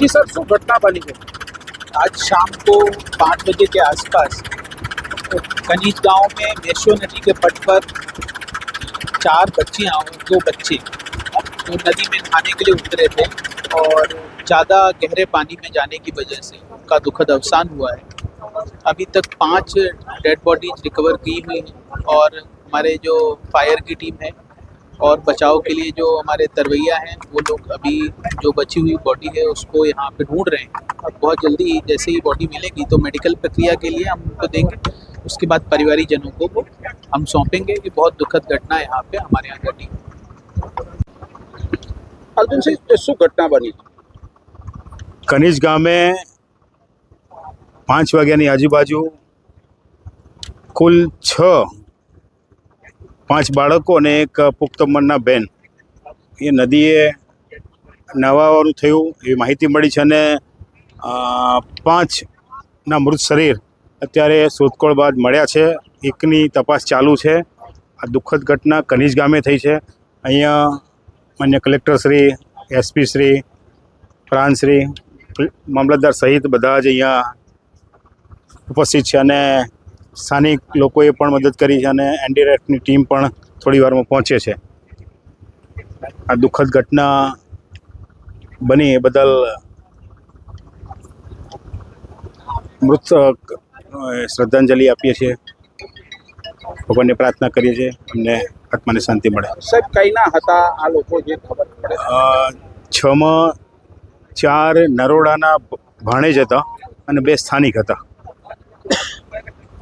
जी sir दुर्घटना बनी है। आज शाम को पाँच बजे के आसपास, कनीज गाँव में मेशो नदी के पट पर चार बच्चियाँ और दो बच्चे वो नदी में नहाने के लिए उतरे थे और ज़्यादा गहरे पानी में जाने की वजह से उनका दुखद अवसान हुआ है। अभी तक पाँच डेड बॉडीज रिकवर की हुई हैं और हमारे जो फायर की टीम है और बचाव के लिए जो हमारे तरवैया हैं वो लोग अभी जो बची हुई बॉडी है उसको यहाँ पे ढूंढ रहे हैं अब बहुत जल्दी जैसे ही बॉडी मिलेगी तो मेडिकल प्रक्रिया के लिए हम उनको देंगे उसके बाद परिवारीजनों को वो हम सौंपेंगे कि बहुत दुखद घटना यहाँ पे हमारे यहाँ घटी અર્જુનસિંહ શું ઘટના બની કનીજ ગામે પાંચ વાગ્યાની આજુબાજુ કુલ છ પાંચ બાળકો અને એક પુખ્ત ઉંમરના બેન. એ નદીએ નહાવાનું થયું, એવી માહિતી મળી છે અને પાંચના મૃત શરીર અત્યારે શોધખોળ બાદ મળ્યા છે. એકની તપાસ ચાલુ છે. આ દુઃખદ ઘટના કનીજ ગામે થઈ છે. અહીંયા માન્ય કલેક્ટર શ્રી, એસપી શ્રી પ્રાંતશ્રી મામલતદાર સહિત બધા જ અહીંયા ઉપસ્થિત છે અને સ્થાનિક લોકોએ પણ મદદ કરી છે અને એનડીઆરએફની ટીમ પણ થોડી વારમાં પહોંચે છે. આ દુઃખદ ઘટના બની એ બદલ મૃતક શ્રદ્ધાંજલિ આપીએ છીએ. ભગવાનને પ્રાર્થના કરીએ છીએ અમને આત્માને શાંતિ મળે. સાહેબ કઈના હતા આ લોકો જે ખબર પડે? છમાં ચાર નરોડાના ભાણેજ હતા અને બે સ્થાનિક હતા.